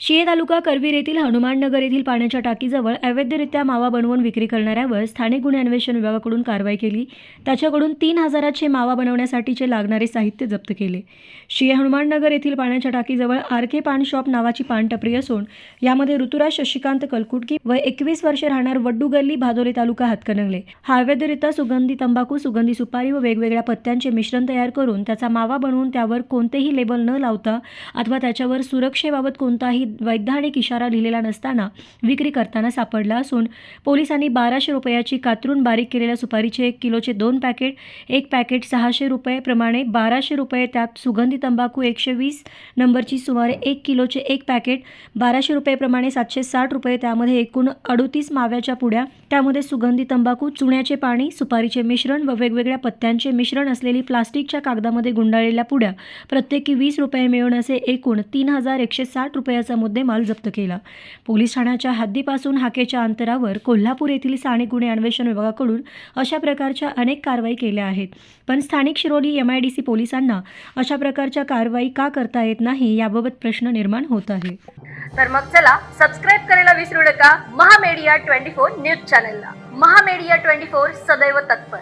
शिये तालुका करवीर येथील हनुमाननगर येथील पाण्याच्या टाकीजवळ अवैधरित्या मावा बनवून विक्री करणाऱ्यावर स्थानिक गुन्हे अन्वेषण विभागाकडून कारवाई केली. त्याच्याकडून तीन हजाराचे मावा बनवण्यासाठीचे लागणारे साहित्य जप्त केले. शिये हनुमाननगर येथील पाण्याच्या टाकीजवळ आर के पान शॉप नावाची पानटपरी असून यामध्ये ऋतुराज शशिकांत कलकुटकी व एकवीस वर्षे राहणार वड्डू गल्ली भादोरे तालुका हातकणंगले. हा अवैधरित्या सुगंधी तंबाखू सुगंधी सुपारी व वेगवेगळ्या पत्त्यांचे मिश्रण तयार करून त्याचा मावा बनवून त्यावर कोणतेही लेबल न लावता अथवा त्याच्यावर सुरक्षेबाबत कोणताही वैधानिक इशारा लिहिलेला नसताना विक्री करताना सापडला असून पोलिसांनी बाराशे रुपयाची कातरून बारीक केलेल्या सुपारीचे एक किलोचे दोन पॅकेट एक पॅकेट सहाशे रुपये प्रमाणे बाराशे रुपये त्यात सुगंधी तंबाखू एकशे वीस नंबरची सुमारे एक किलोचे एक पॅकेट बाराशे रुपयेप्रमाणे सातशे साठ रुपये त्यामध्ये एकूण अडोतीस माव्याच्या पुड्या त्यामध्ये सुगंधी तंबाखू चुण्याचे पाणी सुपारीचे मिश्रण व वेगवेगळ्या पत्त्यांचे मिश्रण असलेली प्लास्टिकच्या कागदामध्ये गुंडाळलेल्या पुड्या प्रत्येकी वीस रुपये मिळून असे एकूण तीन हजार एकशे साठ रुपयाचा मुद्देमाल जप्त केला. पोलीस ठाण्याच्या हद्दीपासून हाकेच्या अंतरावर कोल्हापूर येथील स्थानिक गुन्हे अन्वेषण विभागाकडून अशा प्रकारच्या अनेक कारवाई केल्या आहेत. पण स्थानिक Shiroli M I D C पोलिसांना अशा प्रकारच्या कारवाई का करता येत नाही याबाबत प्रश्न निर्माण होत आहे. तर मग चला सबस्क्राईब करायला विसरू नका. महामेडिया ट्वेंटी फोर न्यूज चॅनलला. महामेडिया ट्वेंटी फोर सदैव तत्पर.